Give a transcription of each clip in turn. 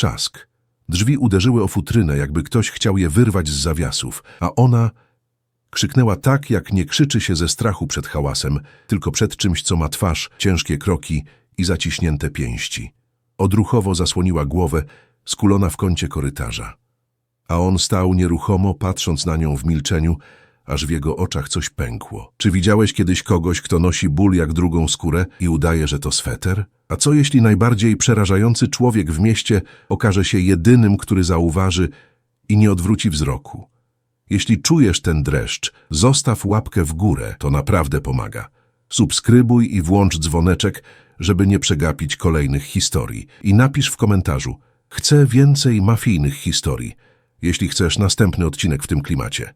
trzask. Drzwi uderzyły o futrynę, jakby ktoś chciał je wyrwać z zawiasów, a ona krzyknęła tak, jak nie krzyczy się ze strachu przed hałasem, tylko przed czymś, co ma twarz, ciężkie kroki i zaciśnięte pięści. Odruchowo zasłoniła głowę, skulona w kącie korytarza. A on stał nieruchomo, patrząc na nią w milczeniu, aż w jego oczach coś pękło. Czy widziałeś kiedyś kogoś, kto nosi ból jak drugą skórę i udaje, że to sweter? A co jeśli najbardziej przerażający człowiek w mieście okaże się jedynym, który zauważy i nie odwróci wzroku? Jeśli czujesz ten dreszcz, zostaw łapkę w górę, to naprawdę pomaga. Subskrybuj i włącz dzwoneczek, żeby nie przegapić kolejnych historii. I napisz w komentarzu, chcę więcej mafijnych historii, jeśli chcesz następny odcinek w tym klimacie.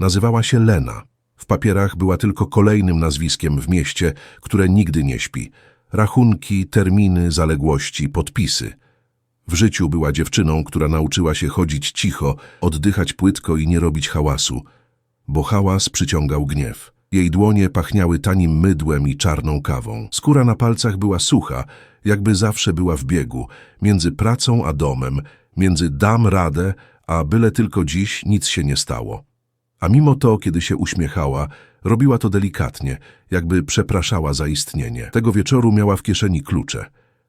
Nazywała się Lena. W papierach była tylko kolejnym nazwiskiem w mieście, które nigdy nie śpi. Rachunki, terminy, zaległości, podpisy. W życiu była dziewczyną, która nauczyła się chodzić cicho, oddychać płytko i nie robić hałasu, bo hałas przyciągał gniew. Jej dłonie pachniały tanim mydłem i czarną kawą. Skóra na palcach była sucha, jakby zawsze była w biegu, między pracą a domem, między dam radę, a byle tylko dziś nic się nie stało. A mimo to, kiedy się uśmiechała, robiła to delikatnie, jakby przepraszała za istnienie. Tego wieczoru miała w kieszeni klucze,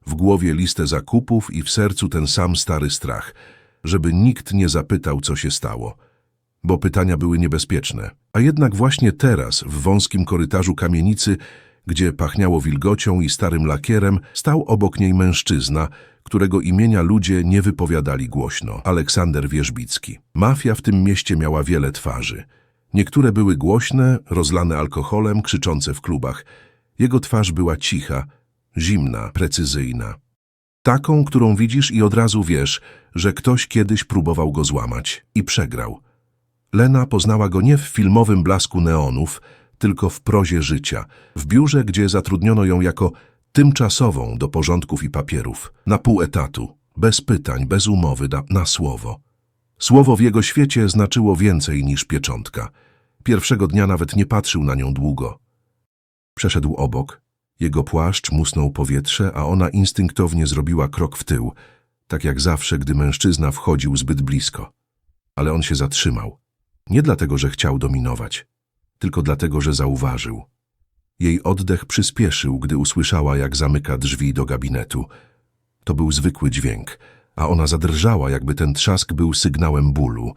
w głowie listę zakupów i w sercu ten sam stary strach, żeby nikt nie zapytał, co się stało. Bo pytania były niebezpieczne. A jednak właśnie teraz, w wąskim korytarzu kamienicy, gdzie pachniało wilgocią i starym lakierem, stał obok niej mężczyzna, którego imienia ludzie nie wypowiadali głośno. Aleksander Wierzbicki. Mafia w tym mieście miała wiele twarzy. Niektóre były głośne, rozlane alkoholem, krzyczące w klubach. Jego twarz była cicha, zimna, precyzyjna. Taką, którą widzisz i od razu wiesz, że ktoś kiedyś próbował go złamać i przegrał. Lena poznała go nie w filmowym blasku neonów, tylko w prozie życia, w biurze, gdzie zatrudniono ją jako tymczasową do porządków i papierów, na pół etatu, bez pytań, bez umowy, na, słowo. Słowo w jego świecie znaczyło więcej niż pieczątka. Pierwszego dnia nawet nie patrzył na nią długo. Przeszedł obok. Jego płaszcz musnął powietrze, a ona instynktownie zrobiła krok w tył, tak jak zawsze, gdy mężczyzna wchodził zbyt blisko. Ale on się zatrzymał. Nie dlatego, że chciał dominować, tylko dlatego, że zauważył. Jej oddech przyspieszył, gdy usłyszała, jak zamyka drzwi do gabinetu. To był zwykły dźwięk, a ona zadrżała, jakby ten trzask był sygnałem bólu.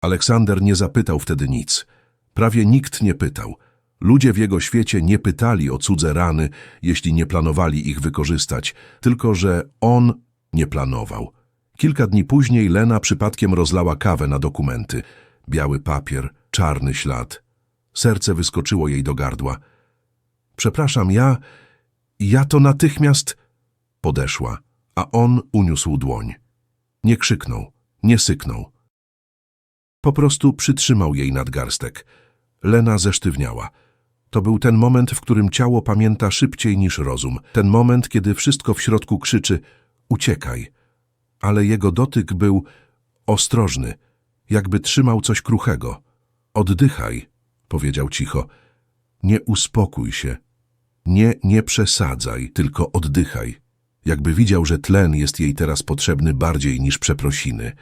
Aleksander nie zapytał wtedy nic. Prawie nikt nie pytał. Ludzie w jego świecie nie pytali o cudze rany, jeśli nie planowali ich wykorzystać, tylko że on nie planował. Kilka dni później Lena przypadkiem rozlała kawę na dokumenty. Biały papier, czarny ślad. Serce wyskoczyło jej do gardła. Przepraszam, ja... ja to natychmiast... Podeszła, a on uniósł dłoń. Nie krzyknął, nie syknął. Po prostu przytrzymał jej nadgarstek. Lena zesztywniała. To był ten moment, w którym ciało pamięta szybciej niż rozum. Ten moment, kiedy wszystko w środku krzyczy uciekaj. Ale jego dotyk był ostrożny, jakby trzymał coś kruchego. Oddychaj, powiedział cicho. Nie uspokój się. Nie, nie przesadzaj, tylko oddychaj. Jakby widział, że tlen jest jej teraz potrzebny bardziej niż przeprosiny.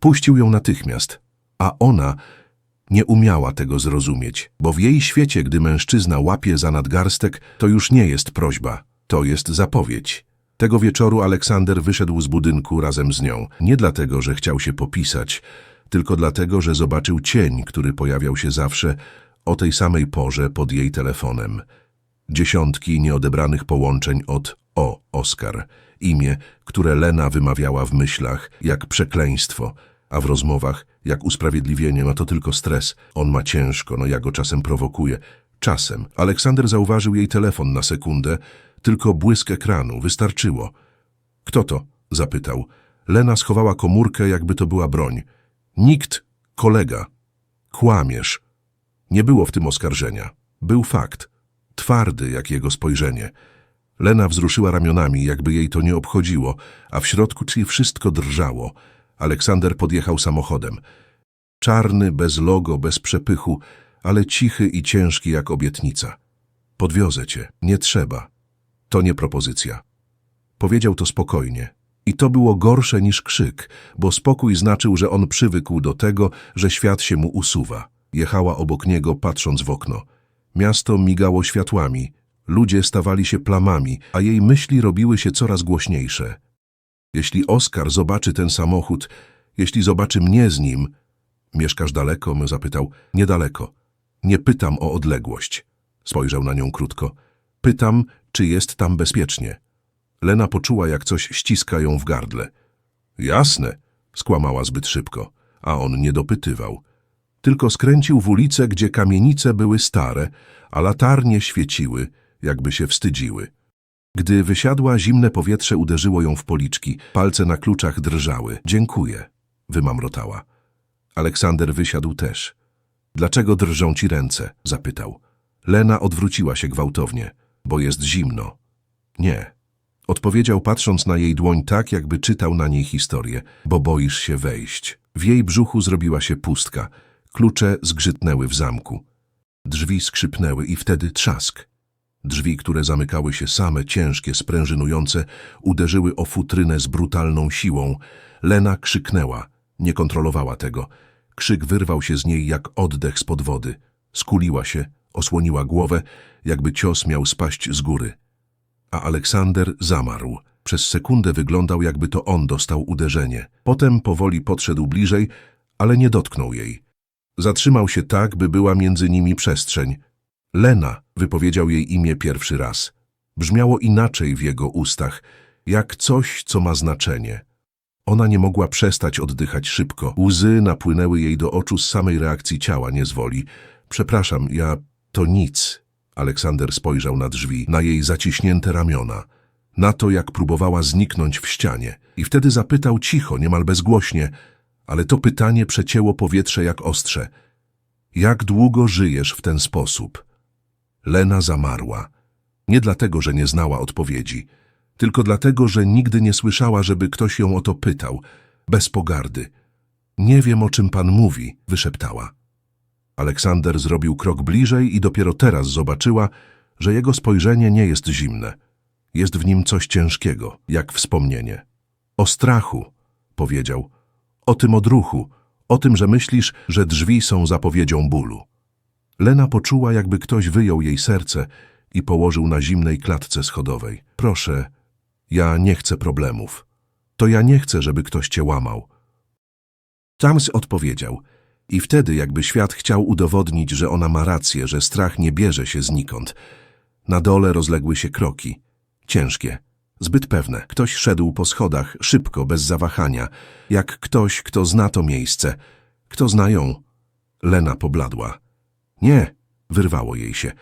Puścił ją natychmiast, a ona nie umiała tego zrozumieć, bo w jej świecie, gdy mężczyzna łapie za nadgarstek, to już nie jest prośba, to jest zapowiedź. Tego wieczoru Aleksander wyszedł z budynku razem z nią, nie dlatego, że chciał się popisać, tylko dlatego, że zobaczył cień, który pojawiał się zawsze o tej samej porze pod jej telefonem. Dziesiątki nieodebranych połączeń od O. Oskar, imię, które Lena wymawiała w myślach jak przekleństwo, a w rozmowach jak usprawiedliwienie, ma to tylko stres. On ma ciężko, no ja go czasem prowokuję. Czasem. Aleksander zauważył jej telefon na sekundę, tylko błysk ekranu, wystarczyło. Kto to? zapytał. Lena schowała komórkę, jakby to była broń. Nikt, kolega. Kłamiesz. Nie było w tym oskarżenia. Był fakt. Twardy jak jego spojrzenie. Lena wzruszyła ramionami, jakby jej to nie obchodziło, a w środku czyli wszystko drżało. Aleksander podjechał samochodem. Czarny, bez logo, bez przepychu, ale cichy i ciężki jak obietnica. Podwiozę cię, nie trzeba. To nie propozycja. Powiedział to spokojnie I to było gorsze niż krzyk, bo spokój znaczył, że on przywykł do tego, że świat się mu usuwa. Jechała obok niego, patrząc w okno. Miasto migało światłami, ludzie stawali się plamami, a jej myśli robiły się coraz głośniejsze. Jeśli Oskar zobaczy ten samochód, jeśli zobaczy mnie z nim... Mieszkasz daleko? My zapytał. Niedaleko. Nie pytam o odległość. Spojrzał na nią krótko. Pytam, czy jest tam bezpiecznie. Lena poczuła, jak coś ściska ją w gardle. Jasne, skłamała zbyt szybko, a on nie dopytywał. Tylko skręcił w ulicę, gdzie kamienice były stare, a latarnie świeciły, jakby się wstydziły. Gdy wysiadła, zimne powietrze uderzyło ją w policzki, palce na kluczach drżały. Dziękuję, wymamrotała. Aleksander wysiadł też. Dlaczego drżą ci ręce? zapytał. Lena odwróciła się gwałtownie. Bo jest zimno. Nie. Odpowiedział patrząc na jej dłoń tak, jakby czytał na niej historię. Bo boisz się wejść. W jej brzuchu zrobiła się pustka. Klucze zgrzytnęły w zamku. Drzwi skrzypnęły i wtedy trzask. Drzwi, które zamykały się same, ciężkie, sprężynujące, uderzyły o futrynę z brutalną siłą. Lena krzyknęła. Nie kontrolowała tego. Krzyk wyrwał się z niej jak oddech spod wody. Skuliła się, osłoniła głowę, jakby cios miał spaść z góry. A Aleksander zamarł. Przez sekundę wyglądał, jakby to on dostał uderzenie. Potem powoli podszedł bliżej, ale nie dotknął jej. Zatrzymał się tak, by była między nimi przestrzeń. Lena wypowiedział jej imię pierwszy raz. Brzmiało inaczej w jego ustach, jak coś, co ma znaczenie. Ona nie mogła przestać oddychać szybko. Łzy napłynęły jej do oczu z samej reakcji ciała, nie z woli. Przepraszam, ja... to nic. Aleksander spojrzał na drzwi, na jej zaciśnięte ramiona, na to, jak próbowała zniknąć w ścianie. I wtedy zapytał cicho, niemal bezgłośnie, ale to pytanie przecięło powietrze jak ostrze. Jak długo żyjesz w ten sposób? Lena zamarła. Nie dlatego, że nie znała odpowiedzi, tylko dlatego, że nigdy nie słyszała, żeby ktoś ją o to pytał, bez pogardy. Nie wiem, o czym pan mówi, wyszeptała. Aleksander zrobił krok bliżej i dopiero teraz zobaczyła, że jego spojrzenie nie jest zimne. Jest w nim coś ciężkiego, jak wspomnienie. O strachu, powiedział. O tym odruchu, o tym, że myślisz, że drzwi są zapowiedzią bólu. Lena poczuła, jakby ktoś wyjął jej serce i położył na zimnej klatce schodowej. Proszę, ja nie chcę problemów. To ja nie chcę, żeby ktoś cię łamał. Tams odpowiedział. I wtedy, jakby świat chciał udowodnić, że ona ma rację, że strach nie bierze się znikąd. Na dole rozległy się kroki. Ciężkie, zbyt pewne. Ktoś szedł po schodach, szybko, bez zawahania. Jak ktoś, kto zna to miejsce. Kto zna ją? Lena pobladła. Nie, wyrwało jej się.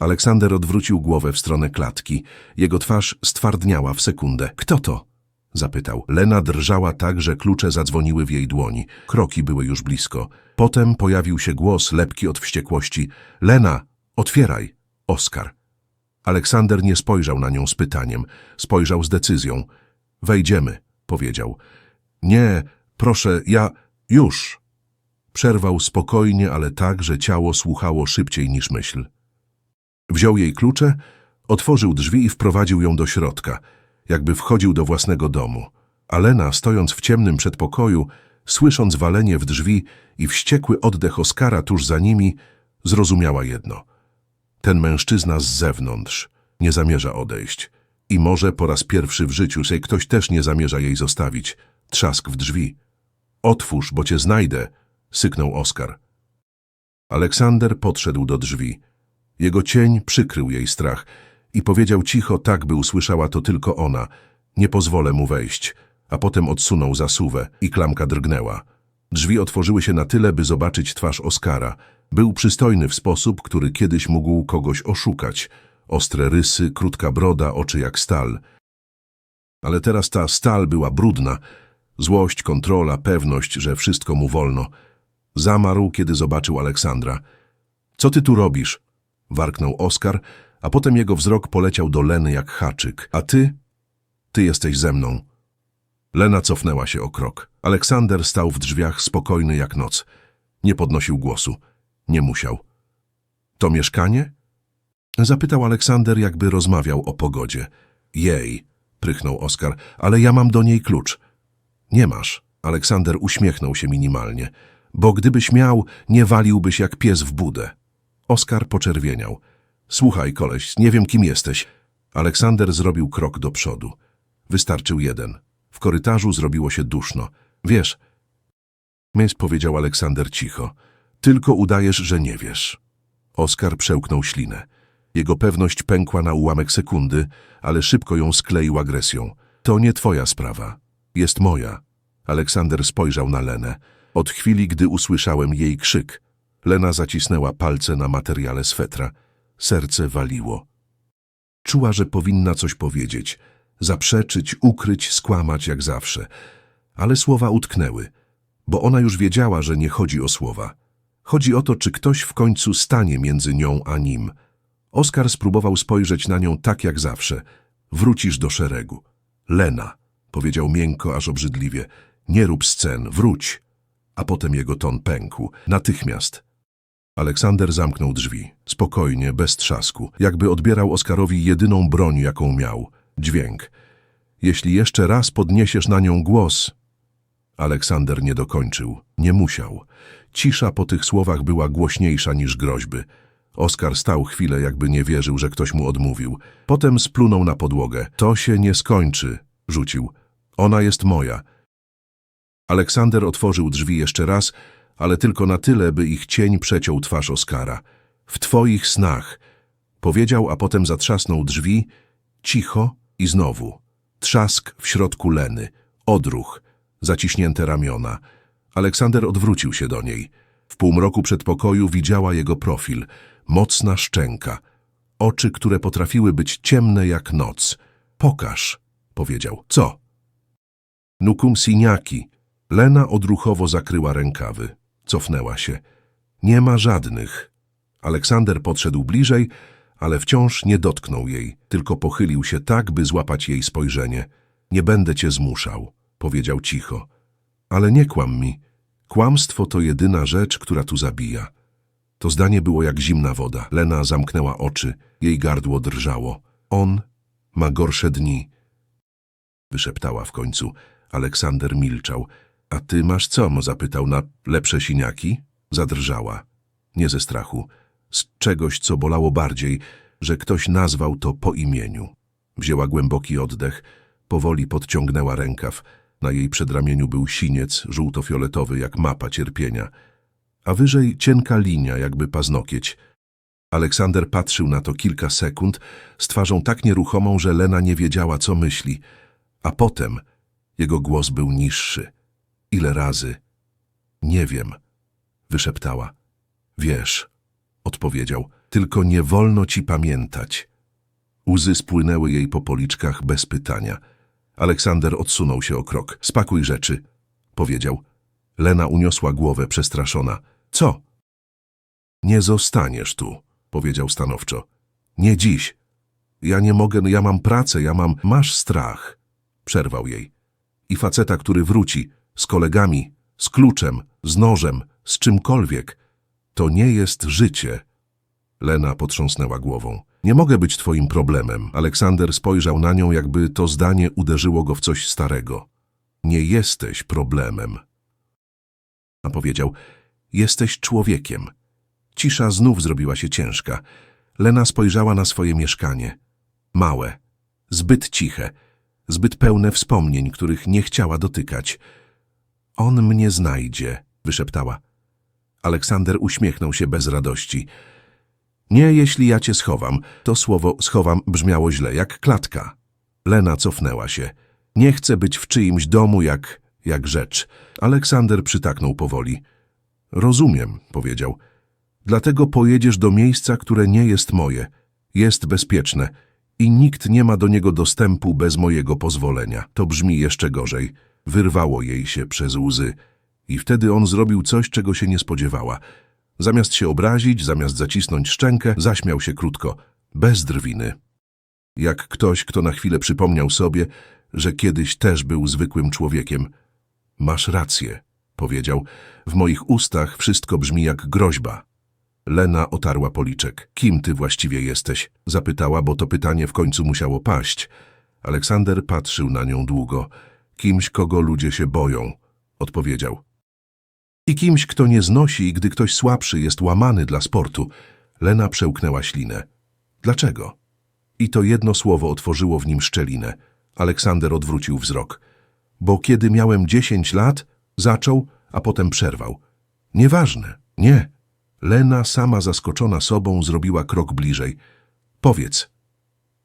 Aleksander odwrócił głowę w stronę klatki. Jego twarz stwardniała w sekundę. Kto to? Zapytał. Lena drżała tak, że klucze zadzwoniły w jej dłoni. Kroki były już blisko. Potem pojawił się głos lepki od wściekłości. Lena, otwieraj! Oskar. Aleksander nie spojrzał na nią z pytaniem. Spojrzał z decyzją. Wejdziemy, powiedział. Nie, proszę, ja... Już! Przerwał spokojnie, ale tak, że ciało słuchało szybciej niż myśl. Wziął jej klucze, otworzył drzwi i wprowadził ją do środka, jakby wchodził do własnego domu. Alena, stojąc w ciemnym przedpokoju, słysząc walenie w drzwi i wściekły oddech Oskara tuż za nimi, zrozumiała jedno. Ten mężczyzna z zewnątrz nie zamierza odejść. I może po raz pierwszy w życiu się ktoś też nie zamierza jej zostawić. Trzask w drzwi. Otwórz, bo cię znajdę, syknął Oskar. Aleksander podszedł do drzwi. Jego cień przykrył jej strach i powiedział cicho tak, by usłyszała to tylko ona. Nie pozwolę mu wejść. A potem odsunął zasuwę i klamka drgnęła. Drzwi otworzyły się na tyle, by zobaczyć twarz Oskara. Był przystojny w sposób, który kiedyś mógł kogoś oszukać. Ostre rysy, krótka broda, oczy jak stal. Ale teraz ta stal była brudna. Złość, kontrola, pewność, że wszystko mu wolno. Zamarł, kiedy zobaczył Aleksandra. Co ty tu robisz? Warknął Oskar, a potem jego wzrok poleciał do Leny jak haczyk. A ty? Ty jesteś ze mną. Lena cofnęła się o krok. Aleksander stał w drzwiach spokojny jak noc. Nie podnosił głosu. Nie musiał. To mieszkanie? Zapytał Aleksander, jakby rozmawiał o pogodzie. Jej, prychnął Oskar, ale ja mam do niej klucz. Nie masz. Aleksander uśmiechnął się minimalnie. Bo gdybyś miał, nie waliłbyś jak pies w budę. Oskar poczerwieniał. Słuchaj, koleś, nie wiem kim jesteś. Aleksander zrobił krok do przodu. Wystarczył jeden. W korytarzu zrobiło się duszno. Wiesz, Mys powiedział Aleksander cicho. Tylko udajesz, że nie wiesz. Oskar przełknął ślinę. Jego pewność pękła na ułamek sekundy, ale szybko ją skleił agresją. To nie twoja sprawa. Jest moja. Aleksander spojrzał na Lenę. Od chwili, gdy usłyszałem jej krzyk, Lena zacisnęła palce na materiale swetra. Serce waliło. Czuła, że powinna coś powiedzieć, zaprzeczyć, ukryć, skłamać jak zawsze. Ale słowa utknęły, bo ona już wiedziała, że nie chodzi o słowa. Chodzi o to, czy ktoś w końcu stanie między nią a nim. Oskar spróbował spojrzeć na nią tak jak zawsze. Wrócisz do szeregu. Lena, powiedział miękko, aż obrzydliwie. Nie rób scen, wróć. A potem jego ton pękł. Natychmiast. Aleksander zamknął drzwi. Spokojnie, bez trzasku. Jakby odbierał Oskarowi jedyną broń, jaką miał. Dźwięk. Jeśli jeszcze raz podniesiesz na nią głos... Aleksander nie dokończył. Nie musiał. Cisza po tych słowach była głośniejsza niż groźby. Oskar stał chwilę, jakby nie wierzył, że ktoś mu odmówił. Potem splunął na podłogę. To się nie skończy, rzucił. Ona jest moja. Aleksander otworzył drzwi jeszcze raz, ale tylko na tyle, by ich cień przeciął twarz Oskara. W twoich snach, powiedział, a potem zatrzasnął drzwi, cicho i znowu. Trzask w środku Leny, odruch, zaciśnięte ramiona. Aleksander odwrócił się do niej. W półmroku przedpokoju widziała jego profil, mocna szczęka, oczy, które potrafiły być ciemne jak noc. Pokaż, powiedział. Co? Nukum siniaki. Lena odruchowo zakryła rękawy. Cofnęła się. Nie ma żadnych. Aleksander podszedł bliżej, ale wciąż nie dotknął jej, tylko pochylił się tak, by złapać jej spojrzenie. Nie będę cię zmuszał, powiedział cicho. Ale nie kłam mi. Kłamstwo to jedyna rzecz, która tu zabija. To zdanie było jak zimna woda. Lena zamknęła oczy, jej gardło drżało. On ma gorsze dni. Wyszeptała w końcu. Aleksander milczał. A ty masz co? zapytał na lepsze siniaki. Zadrżała. Nie ze strachu. Z czegoś, co bolało bardziej, że ktoś nazwał to po imieniu. Wzięła głęboki oddech, powoli podciągnęła rękaw. Na jej przedramieniu był siniec żółto-fioletowy, jak mapa cierpienia, a wyżej cienka linia, jakby paznokieć. Aleksander patrzył na to kilka sekund, z twarzą tak nieruchomą, że Lena nie wiedziała, co myśli. A potem jego głos był niższy. Ile razy? Nie wiem, wyszeptała. Wiesz, odpowiedział, tylko nie wolno ci pamiętać. Łzy spłynęły jej po policzkach bez pytania. Aleksander odsunął się o krok. Spakuj rzeczy, powiedział. Lena uniosła głowę przestraszona. Co? Nie zostaniesz tu, powiedział stanowczo. Nie dziś. Ja nie mogę, ja mam pracę, ja mam... Masz strach, przerwał jej. I faceta, który wróci, z kolegami, z kluczem, z nożem, z czymkolwiek. To nie jest życie. Lena potrząsnęła głową. Nie mogę być twoim problemem. Aleksander spojrzał na nią, jakby to zdanie uderzyło go w coś starego. Nie jesteś problemem. A powiedział, jesteś człowiekiem. Cisza znów zrobiła się ciężka. Lena spojrzała na swoje mieszkanie. Małe, zbyt ciche, zbyt pełne wspomnień, których nie chciała dotykać. On mnie znajdzie, wyszeptała. Aleksander uśmiechnął się bez radości. Nie, jeśli ja cię schowam. To słowo schowam brzmiało źle, jak klatka. Lena cofnęła się. Nie chcę być w czyimś domu jak, jak rzecz. Aleksander przytaknął powoli. Rozumiem, powiedział. Dlatego pojedziesz do miejsca, które nie jest moje. Jest bezpieczne i nikt nie ma do niego dostępu bez mojego pozwolenia. To brzmi jeszcze gorzej. Wyrwało jej się przez łzy. I wtedy on zrobił coś, czego się nie spodziewała. Zamiast się obrazić, zamiast zacisnąć szczękę, zaśmiał się krótko, bez drwiny. Jak ktoś, kto na chwilę przypomniał sobie, że kiedyś też był zwykłym człowiekiem. Masz rację, powiedział. W moich ustach wszystko brzmi jak groźba. Lena otarła policzek. Kim ty właściwie jesteś? Zapytała, bo to pytanie w końcu musiało paść. Aleksander patrzył na nią długo. Kimś, kogo ludzie się boją, odpowiedział. I kimś, kto nie znosi, gdy ktoś słabszy jest łamany dla sportu. Lena przełknęła ślinę. Dlaczego? I to jedno słowo otworzyło w nim szczelinę. Aleksander odwrócił wzrok. Bo kiedy miałem dziesięć lat, zaczął, a potem przerwał. Nieważne, nie. Lena, sama zaskoczona sobą, zrobiła krok bliżej. Powiedz.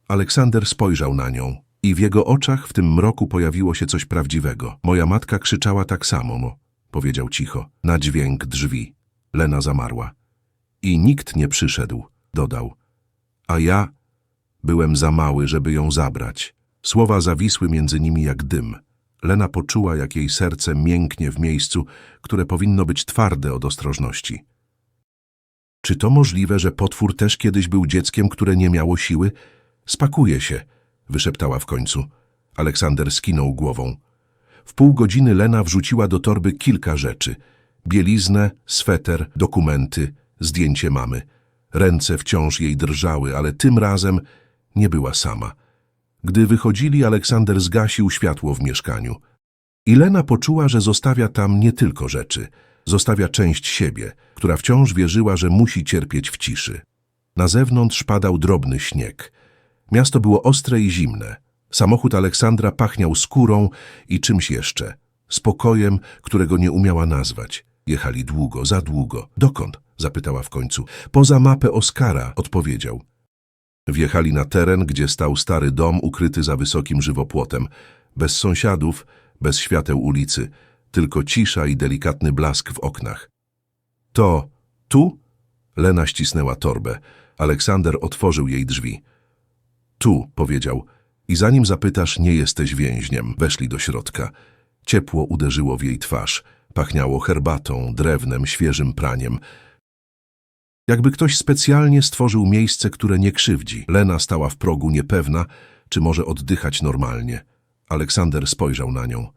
Aleksander spojrzał na nią i w jego oczach w tym mroku pojawiło się coś prawdziwego. Moja matka krzyczała tak samo, mo, powiedział cicho, na dźwięk drzwi. Lena zamarła. I nikt nie przyszedł, dodał. A ja byłem za mały, żeby ją zabrać. Słowa zawisły między nimi jak dym. Lena poczuła, jak jej serce mięknie w miejscu, które powinno być twarde od ostrożności. Czy to możliwe, że potwór też kiedyś był dzieckiem, które nie miało siły? Spakuje się, wyszeptała w końcu. Aleksander skinął głową. W pół godziny Lena wrzuciła do torby kilka rzeczy. Bieliznę, sweter, dokumenty, zdjęcie mamy. Ręce wciąż jej drżały, ale tym razem nie była sama. Gdy wychodzili, Aleksander zgasił światło w mieszkaniu. I Lena poczuła, że zostawia tam nie tylko rzeczy. Zostawia część siebie, która wciąż wierzyła, że musi cierpieć w ciszy. Na zewnątrz padał drobny śnieg. Miasto było ostre i zimne. Samochód Aleksandra pachniał skórą i czymś jeszcze. Spokojem, którego nie umiała nazwać. Jechali długo, za długo. Dokąd? zapytała w końcu. Poza mapę Oskara, odpowiedział. Wjechali na teren, gdzie stał stary dom ukryty za wysokim żywopłotem. Bez sąsiadów, bez świateł ulicy, tylko cisza i delikatny blask w oknach. To tu? Lena ścisnęła torbę. Aleksander otworzył jej drzwi. Tu, powiedział. I zanim zapytasz, nie jesteś więźniem. Weszli do środka. Ciepło uderzyło w jej twarz. Pachniało herbatą, drewnem, świeżym praniem. Jakby ktoś specjalnie stworzył miejsce, które nie krzywdzi. Lena stała w progu niepewna, czy może oddychać normalnie. Aleksander spojrzał na nią.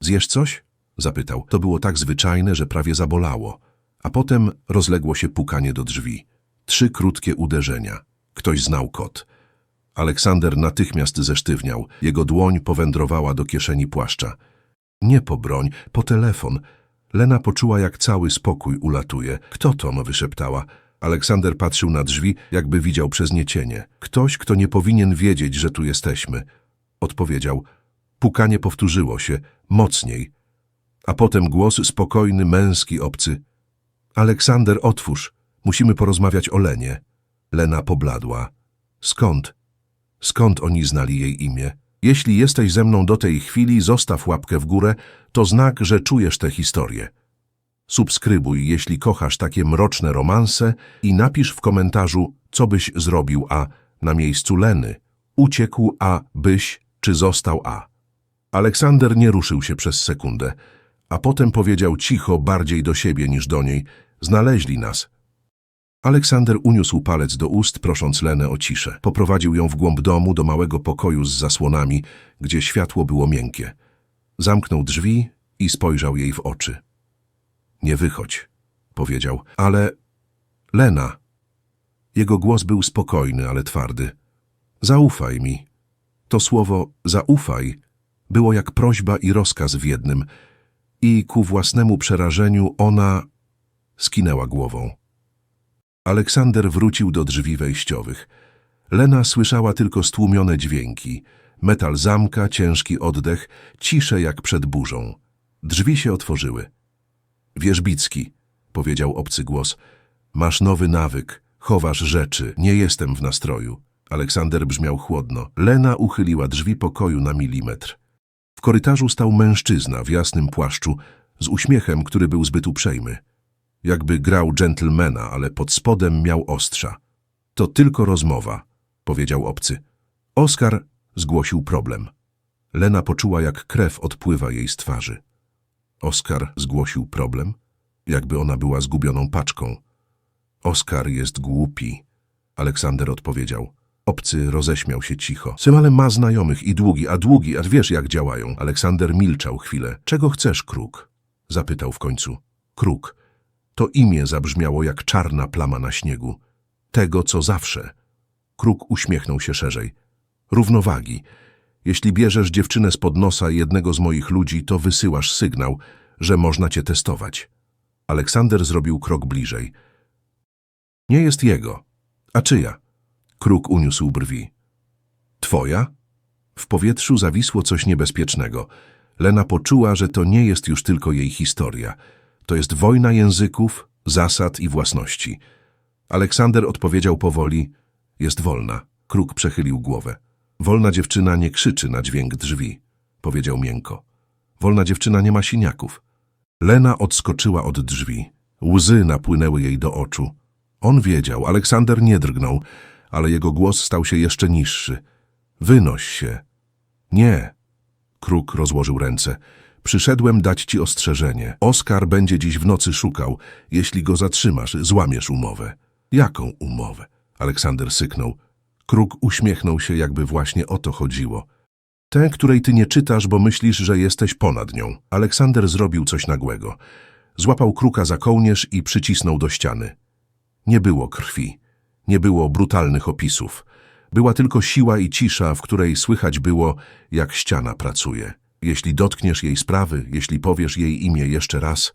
Zjesz coś? Zapytał. To było tak zwyczajne, że prawie zabolało. A potem rozległo się pukanie do drzwi. Trzy krótkie uderzenia. Ktoś znał kod. Aleksander natychmiast zesztywniał. Jego dłoń powędrowała do kieszeni płaszcza. Nie po broń, po telefon. Lena poczuła, jak cały spokój ulatuje. Kto to? No wyszeptała. Aleksander patrzył na drzwi, jakby widział przez nie cienie. Ktoś, kto nie powinien wiedzieć, że tu jesteśmy. Odpowiedział. Pukanie powtórzyło się, mocniej. A potem głos spokojny, męski, obcy. Aleksander, otwórz. Musimy porozmawiać o Lenie. Lena pobladła. Skąd? Skąd oni znali jej imię? Jeśli jesteś ze mną do tej chwili, zostaw łapkę w górę, to znak, że czujesz tę historię. Subskrybuj, jeśli kochasz takie mroczne romanse i napisz w komentarzu, co byś zrobił, a na miejscu Leny. Uciekł, a byś, czy został, a. Aleksander nie ruszył się przez sekundę, a potem powiedział cicho, bardziej do siebie niż do niej. Znaleźli nas. Aleksander uniósł palec do ust, prosząc Lenę o ciszę. Poprowadził ją w głąb domu do małego pokoju z zasłonami, gdzie światło było miękkie. Zamknął drzwi i spojrzał jej w oczy. Nie wychodź, powiedział, ale... Lena. Jego głos był spokojny, ale twardy. Zaufaj mi. To słowo zaufaj było jak prośba i rozkaz w jednym i ku własnemu przerażeniu ona skinęła głową. Aleksander wrócił do drzwi wejściowych. Lena słyszała tylko stłumione dźwięki. Metal zamka, ciężki oddech, ciszę jak przed burzą. Drzwi się otworzyły. Wierzbicki, powiedział obcy głos. Masz nowy nawyk, chowasz rzeczy, nie jestem w nastroju. Aleksander brzmiał chłodno. Lena uchyliła drzwi pokoju na milimetr. W korytarzu stał mężczyzna w jasnym płaszczu, z uśmiechem, który był zbyt uprzejmy. Jakby grał dżentelmena, ale pod spodem miał ostrza. To tylko rozmowa, powiedział obcy. Oskar zgłosił problem. Lena poczuła, jak krew odpływa jej z twarzy. Oskar zgłosił problem, jakby ona była zgubioną paczką. Oskar jest głupi, Aleksander odpowiedział. Obcy roześmiał się cicho. Symale ma znajomych i długi, a długi, a wiesz jak działają. Aleksander milczał chwilę. Czego chcesz, Kruk? Zapytał w końcu. Kruk. To imię zabrzmiało jak czarna plama na śniegu. Tego, co zawsze. Kruk uśmiechnął się szerzej. Równowagi. Jeśli bierzesz dziewczynę spod nosa jednego z moich ludzi, to wysyłasz sygnał, że można cię testować. Aleksander zrobił krok bliżej. Nie jest jego. A czyja? Kruk uniósł brwi. Twoja? W powietrzu zawisło coś niebezpiecznego. Lena poczuła, że to nie jest już tylko jej historia. To jest wojna języków, zasad i własności. Aleksander odpowiedział powoli. Jest wolna. Kruk przechylił głowę. Wolna dziewczyna nie krzyczy na dźwięk drzwi, powiedział miękko. Wolna dziewczyna nie ma siniaków. Lena odskoczyła od drzwi. Łzy napłynęły jej do oczu. On wiedział, Aleksander nie drgnął, ale jego głos stał się jeszcze niższy. Wynoś się. Nie. Kruk rozłożył ręce. Przyszedłem dać ci ostrzeżenie. Oskar będzie dziś w nocy szukał. Jeśli go zatrzymasz, złamiesz umowę. Jaką umowę? Aleksander syknął. Kruk uśmiechnął się, jakby właśnie o to chodziło. Tę, której ty nie czytasz, bo myślisz, że jesteś ponad nią. Aleksander zrobił coś nagłego. Złapał kruka za kołnierz i przycisnął do ściany. Nie było krwi. Nie było brutalnych opisów. Była tylko siła i cisza, w której słychać było, jak ściana pracuje. Jeśli dotkniesz jej sprawy, jeśli powiesz jej imię jeszcze raz...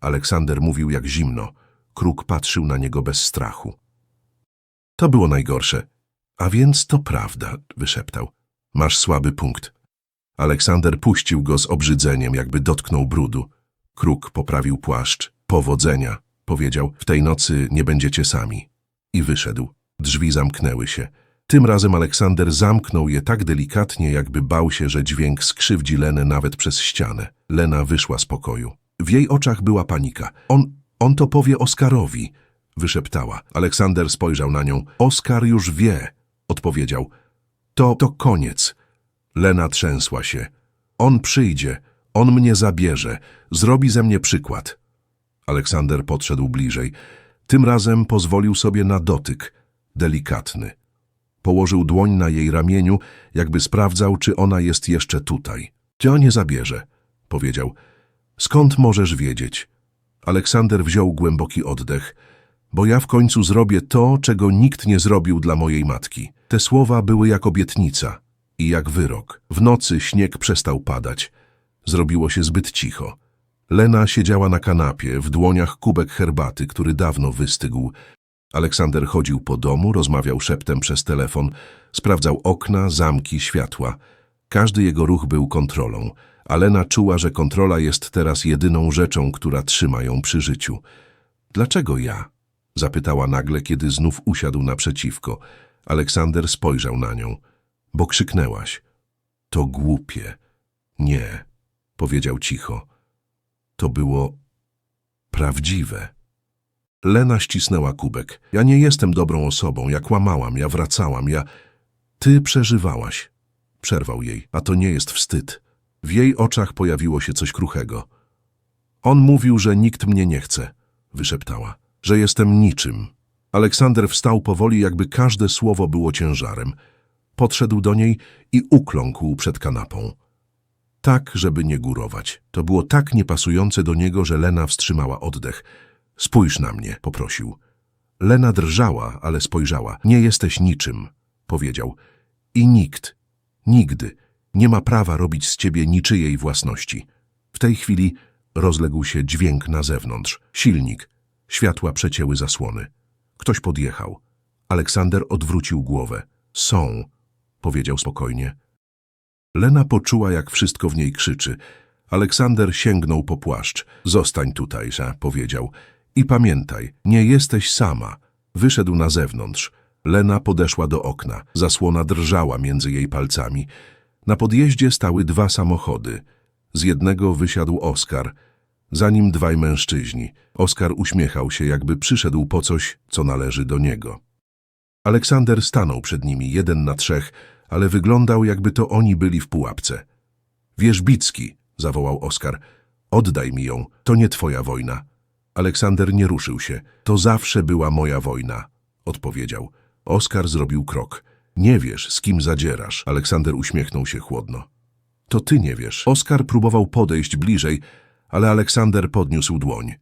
Aleksander mówił jak zimno. Kruk patrzył na niego bez strachu. To było najgorsze. A więc to prawda, wyszeptał. Masz słaby punkt. Aleksander puścił go z obrzydzeniem, jakby dotknął brudu. Kruk poprawił płaszcz. Powodzenia, powiedział. W tej nocy nie będziecie sami. I wyszedł. Drzwi zamknęły się. Tym razem Aleksander zamknął je tak delikatnie, jakby bał się, że dźwięk skrzywdzi Lenę nawet przez ścianę. Lena wyszła z pokoju. W jej oczach była panika. On, on to powie Oskarowi, wyszeptała. Aleksander spojrzał na nią. Oskar już wie, odpowiedział. To, to koniec. Lena trzęsła się. On przyjdzie, on mnie zabierze, zrobi ze mnie przykład. Aleksander podszedł bliżej. Tym razem pozwolił sobie na dotyk, delikatny. Położył dłoń na jej ramieniu, jakby sprawdzał, czy ona jest jeszcze tutaj. Cię nie zabierze, powiedział. Skąd możesz wiedzieć? Aleksander wziął głęboki oddech. Bo ja w końcu zrobię to, czego nikt nie zrobił dla mojej matki. Te słowa były jak obietnica i jak wyrok. W nocy śnieg przestał padać. Zrobiło się zbyt cicho. Lena siedziała na kanapie, w dłoniach kubek herbaty, który dawno wystygł. Aleksander chodził po domu, rozmawiał szeptem przez telefon, sprawdzał okna, zamki, światła. Każdy jego ruch był kontrolą, a Lena czuła, że kontrola jest teraz jedyną rzeczą, która trzyma ją przy życiu. Dlaczego ja? Zapytała nagle, kiedy znów usiadł naprzeciwko. Aleksander spojrzał na nią. Bo krzyknęłaś. To głupie. Nie, powiedział cicho. To było prawdziwe. Lena ścisnęła kubek. Ja nie jestem dobrą osobą. Ja kłamałam, ja wracałam, ja... Ty przeżywałaś. Przerwał jej. A to nie jest wstyd. W jej oczach pojawiło się coś kruchego. On mówił, że nikt mnie nie chce, wyszeptała. Że jestem niczym. Aleksander wstał powoli, jakby każde słowo było ciężarem. Podszedł do niej i ukląkł przed kanapą. Tak, żeby nie górować. To było tak niepasujące do niego, że Lena wstrzymała oddech. Spójrz na mnie, poprosił. Lena drżała, ale spojrzała. Nie jesteś niczym, powiedział. I nikt, nigdy, nie ma prawa robić z ciebie niczyjej własności. W tej chwili rozległ się dźwięk na zewnątrz. Silnik. Światła przecięły zasłony. Ktoś podjechał. Aleksander odwrócił głowę. Są, powiedział spokojnie. Lena poczuła, jak wszystko w niej krzyczy. Aleksander sięgnął po płaszcz. Zostań tutejże, powiedział. I pamiętaj, nie jesteś sama. Wyszedł na zewnątrz. Lena podeszła do okna. Zasłona drżała między jej palcami. Na podjeździe stały dwa samochody. Z jednego wysiadł Oskar. Za nim dwaj mężczyźni. Oskar uśmiechał się, jakby przyszedł po coś, co należy do niego. Aleksander stanął przed nimi, jeden na trzech, ale wyglądał, jakby to oni byli w pułapce. Wierzbicki, zawołał Oskar, oddaj mi ją, to nie twoja wojna. Aleksander nie ruszył się. To zawsze była moja wojna, odpowiedział. Oskar zrobił krok. Nie wiesz, z kim zadzierasz. Aleksander uśmiechnął się chłodno. To ty nie wiesz. Oskar próbował podejść bliżej, ale Aleksander podniósł dłoń.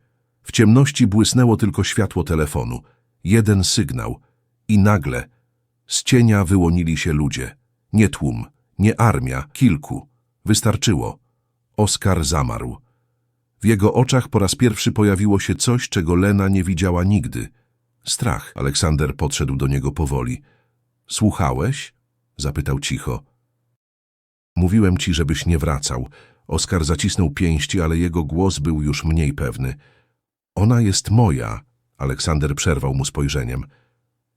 W ciemności błysnęło tylko światło telefonu. Jeden sygnał. I nagle z cienia wyłonili się ludzie. Nie tłum, Nie armia, kilku. Wystarczyło. Oskar zamarł. W jego oczach po raz pierwszy pojawiło się coś, czego Lena nie widziała nigdy. Strach. Aleksander podszedł do niego powoli. Słuchałeś? Zapytał cicho. Mówiłem ci, żebyś nie wracał. Oskar zacisnął pięści, ale jego głos był już mniej pewny. Ona jest moja. Aleksander przerwał mu spojrzeniem.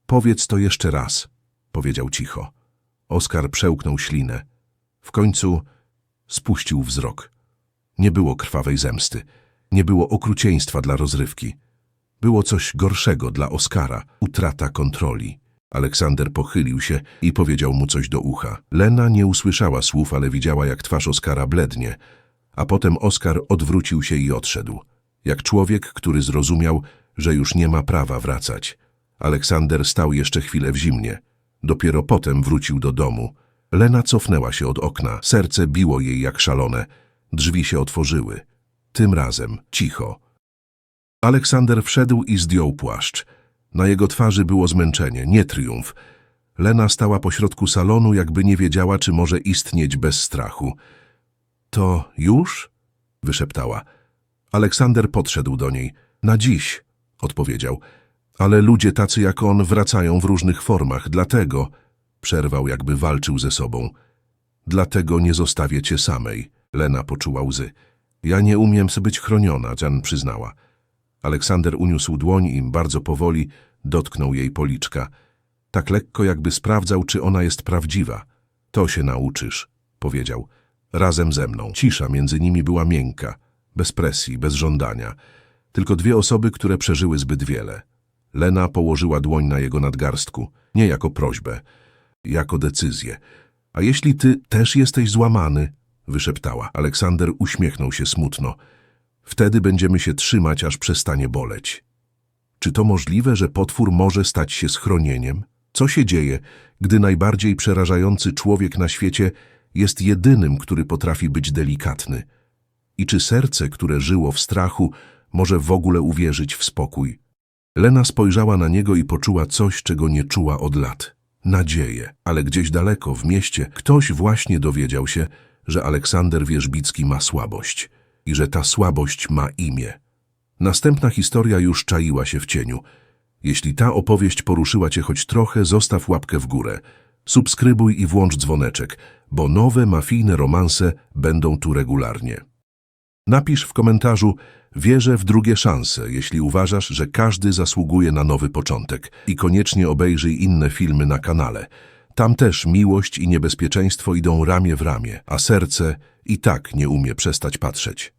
Powiedz to jeszcze raz, powiedział cicho. Oskar przełknął ślinę. W końcu spuścił wzrok. Nie było krwawej zemsty. Nie było okrucieństwa dla rozrywki. Było coś gorszego dla Oskara, utrata kontroli. Aleksander pochylił się i powiedział mu coś do ucha. Lena nie usłyszała słów, ale widziała, jak twarz Oskara blednie, a potem Oskar odwrócił się i odszedł. Jak człowiek, który zrozumiał, że już nie ma prawa wracać. Aleksander stał jeszcze chwilę w zimnie. Dopiero potem wrócił do domu. Lena cofnęła się od okna. Serce biło jej jak szalone. Drzwi się otworzyły. Tym razem cicho. Aleksander wszedł i zdjął płaszcz. Na jego twarzy było zmęczenie, nie triumf. Lena stała pośrodku salonu, jakby nie wiedziała, czy może istnieć bez strachu. To już? wyszeptała. Aleksander podszedł do niej. Na dziś, odpowiedział. Ale ludzie tacy jak on wracają w różnych formach, dlatego... Przerwał, jakby walczył ze sobą. Dlatego nie zostawię cię samej. Lena poczuła łzy. Ja nie umiem być chroniona, Jan przyznała. Aleksander uniósł dłoń i bardzo powoli dotknął jej policzka. Tak lekko, jakby sprawdzał, czy ona jest prawdziwa. To się nauczysz, powiedział. Razem ze mną. Cisza między nimi była miękka, bez presji, bez żądania. Tylko dwie osoby, które przeżyły zbyt wiele. Lena położyła dłoń na jego nadgarstku, nie jako prośbę, jako decyzję. A jeśli ty też jesteś złamany, wyszeptała. Aleksander uśmiechnął się smutno. Wtedy będziemy się trzymać, aż przestanie boleć. Czy to możliwe, że potwór może stać się schronieniem? Co się dzieje, gdy najbardziej przerażający człowiek na świecie jest jedynym, który potrafi być delikatny? I czy serce, które żyło w strachu, może w ogóle uwierzyć w spokój? Lena spojrzała na niego i poczuła coś, czego nie czuła od lat. Nadzieję, ale gdzieś daleko, w mieście, ktoś właśnie dowiedział się, że Aleksander Wierzbicki ma słabość i że ta słabość ma imię. Następna historia już czaiła się w cieniu. Jeśli ta opowieść poruszyła cię choć trochę, zostaw łapkę w górę. Subskrybuj i włącz dzwoneczek, bo nowe mafijne romanse będą tu regularnie. Napisz w komentarzu Wierzę w drugie szanse, jeśli uważasz, że każdy zasługuje na nowy początek i koniecznie obejrzyj inne filmy na kanale. Tam też miłość i niebezpieczeństwo idą ramię w ramię, a serce i tak nie umie przestać patrzeć.